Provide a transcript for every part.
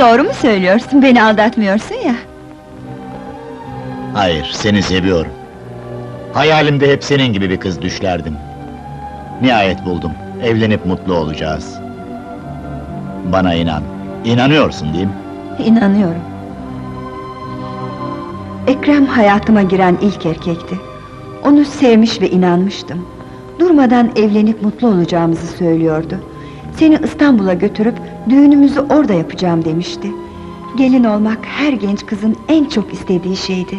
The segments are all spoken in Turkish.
Doğru mu söylüyorsun? Beni aldatmıyorsun ya. Hayır, seni seviyorum. Hayalimde hep senin gibi bir kız düşlerdim. Nihayet buldum. Evlenip mutlu olacağız. Bana inan. İnanıyorsun değil mi? İnanıyorum. Ekrem hayatıma giren ilk erkekti. Onu sevmiş ve inanmıştım. Durmadan evlenip mutlu olacağımızı söylüyordu. Seni İstanbul'a götürüp düğünümüzü orada yapacağım demişti. Gelin olmak her genç kızın en çok istediği şeydi.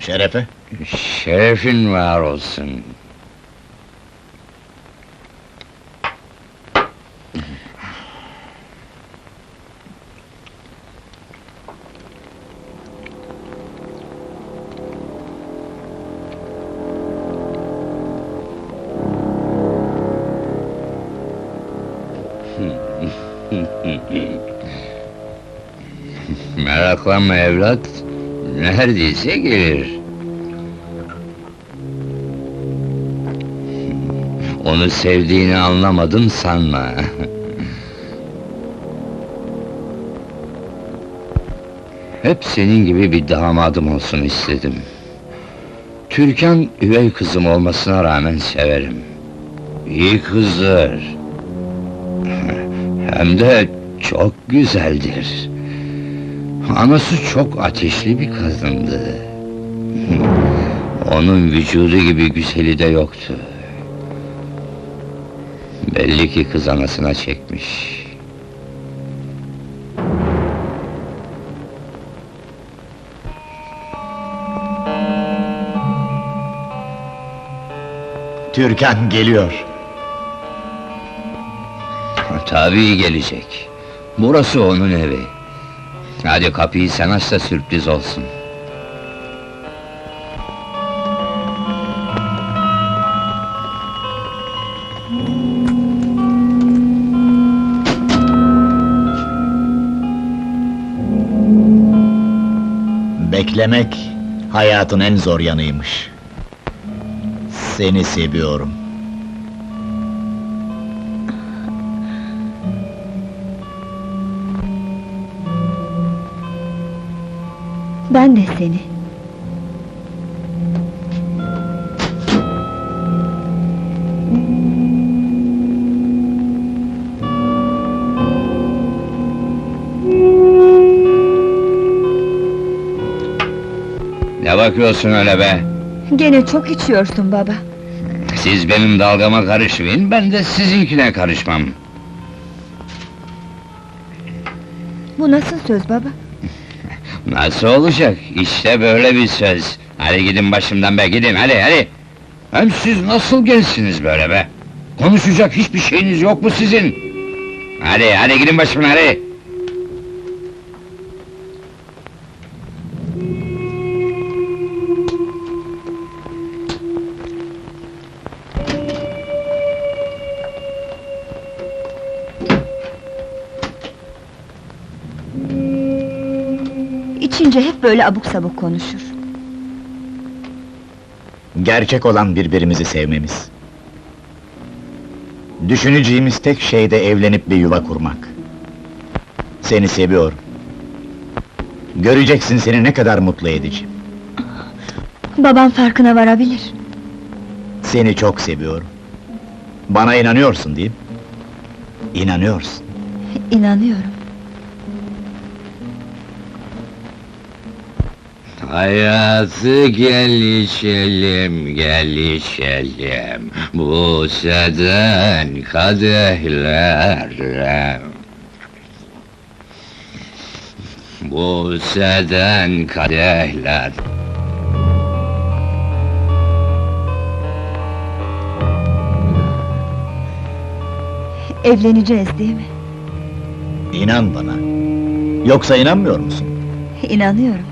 Şerefe. Şerefin var olsun. Meraklanma evlat, neredeyse gelir. Onu sevdiğini anlamadım sanma. Hep senin gibi bir damadım olsun istedim. Türkan üvey kızım olmasına rağmen severim. İyi kızdır. Hem de çok güzeldir. Anası çok ateşli bir kadındı. Onun vücudu gibi güzeli de yoktu. Belli ki kız anasına çekmiş. Türkan geliyor. Tabii gelecek. Burası onun evi. Hadi kapıyı sen aç da sürpriz olsun. Beklemek hayatın en zor yanıymış. Seni seviyorum. Ben de seni. Ne bakıyorsun öyle be? Gene çok içiyorsun baba. Siz benim dalgama karışmayın, ben de sizinkine karışmam. Bu nasıl söz baba? Nasıl olacak? İşte böyle bir söz. Hadi gidin başımdan be, gidin hadi hadi! Hem siz nasıl gençsiniz böyle be? Konuşacak hiçbir şeyiniz yok mu sizin? Hadi, hadi gidin başımdan hadi! İçince hep böyle abuk sabuk konuşur. Gerçek olan birbirimizi sevmemiz. Düşüneceğimiz tek şey de evlenip bir yuva kurmak. Seni seviyorum. Göreceksin seni ne kadar mutlu edeceğim. Babam farkına varabilir. Seni çok seviyorum. Bana inanıyorsun değil mi? İnanıyorsun. İnanıyorum. Hayatı gelişelim, gelişelim Bu seden kadehlerle Bu seden kadehler Evleneceğiz değil mi? İnan bana. Yoksa inanmıyor musun? İnanıyorum.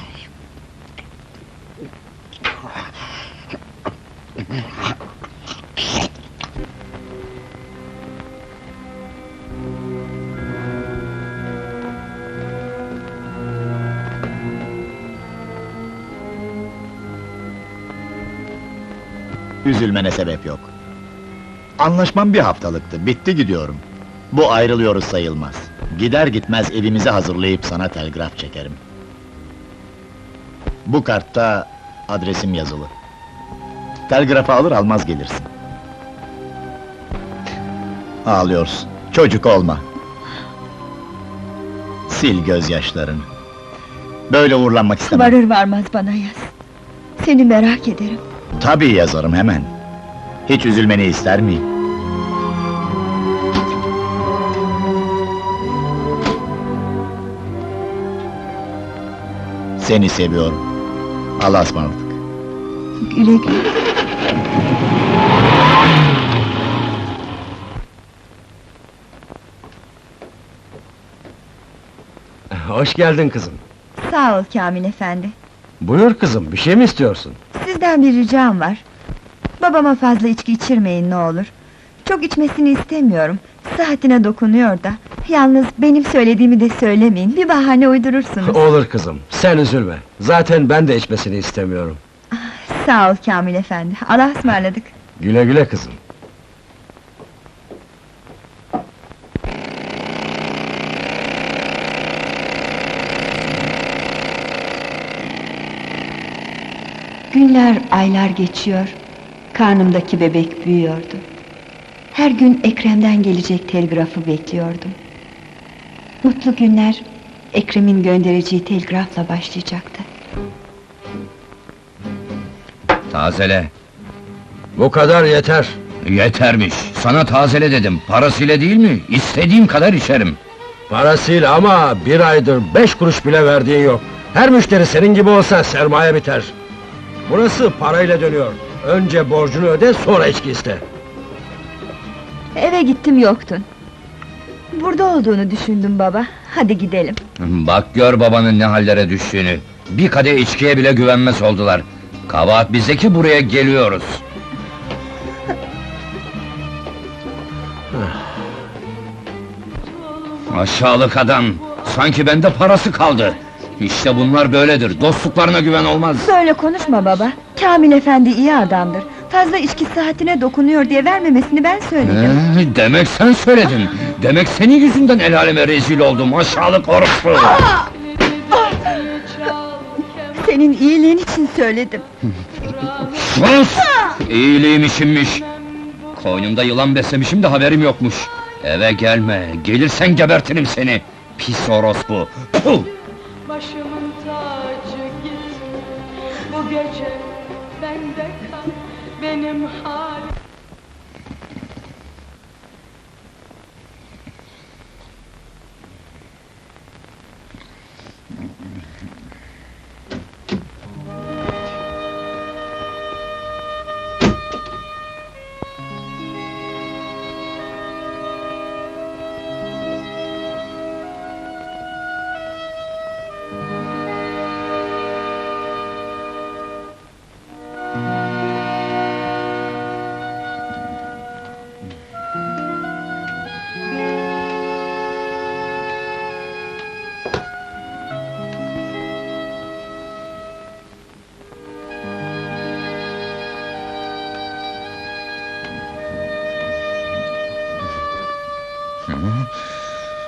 Üzülmene sebep yok. Anlaşmam bir haftalıktı, bitti gidiyorum. Bu ayrılıyoruz sayılmaz. Gider gitmez evimizi hazırlayıp sana telgraf çekerim. Bu kartta adresim yazılı. Telgrafı alır almaz gelirsin. Ağlıyorsun, çocuk olma. Sil gözyaşlarını. Böyle uğurlanmak istemem. Varır varmaz bana yaz. Seni merak ederim. Tabii yazarım hemen. Hiç üzülmeni ister miyim? Seni seviyorum. Allah'a ısmarladık. Güle güle. Hoş geldin kızım. Sağ ol Kamil efendi. Buyur kızım, bir şey mi istiyorsun? Sizden bir ricam var. Babama fazla içki içirmeyin ne olur. Çok içmesini istemiyorum. Saatine dokunuyor da. Yalnız benim söylediğimi de söylemeyin. Bir bahane uydurursunuz. Olur kızım, sen üzülme. Zaten ben de içmesini istemiyorum. Sağ ol Kamil efendi. Allah'a ısmarladık. Güle güle kızım. Günler, aylar geçiyor. Karnımdaki bebek büyüyordu. Her gün Ekrem'den gelecek telgrafı bekliyordum. Mutlu günler, Ekrem'in göndereceği telgrafla başlayacaktı. Tazele. Bu kadar yeter. Yetermiş. Sana tazele dedim. Parasıyla değil mi? İstediğim kadar içerim. Parasıyla ama bir aydır beş kuruş bile verdiğin yok. Her müşteri senin gibi olsa sermaye biter. Burası parayla dönüyor. Önce borcunu öde, sonra içki iste. Eve gittim yoktun. Burada olduğunu düşündüm baba. Hadi gidelim. Bak gör babanın ne hallere düştüğünü. Bir kadeh içkiye bile güvenmez oldular. Kabahat bize ki buraya geliyoruz. Aşağılık adam! Sanki bende parası kaldı. İşte bunlar böyledir, dostluklarına güven olmaz. Böyle konuşma baba. Kamil efendi iyi adamdır. Fazla içki saatine dokunuyor diye vermemesini ben söyledim. Ee, demek sen söyledin. Demek senin yüzünden el aleme rezil oldum, aşağılık orospu! Senin iyiliğin için söyledim. Sus! İyiliğim işimmiş. Koynumda yılan beslemişim de haberim yokmuş. Eve gelme, gelirsen gebertirim seni. Pis orospu! Puh! Başımın tacı gitme. Bu gece bende kal Benim halim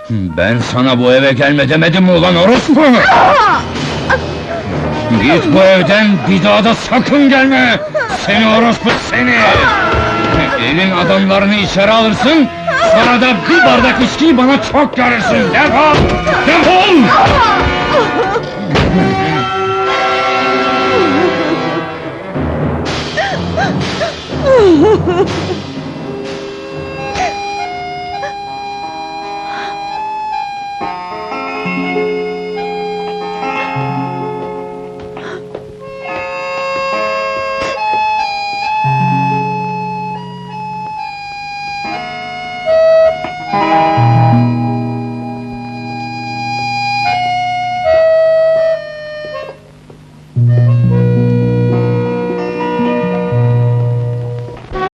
Ben sana bu eve gelme demedim mi ulan orospu? Git bu evden, bir daha da sakın gelme! Seni orospu seni! Elin adamlarını içeri alırsın, sonra da bir bardak içkiyi bana çok görürsün! Defol! Defol!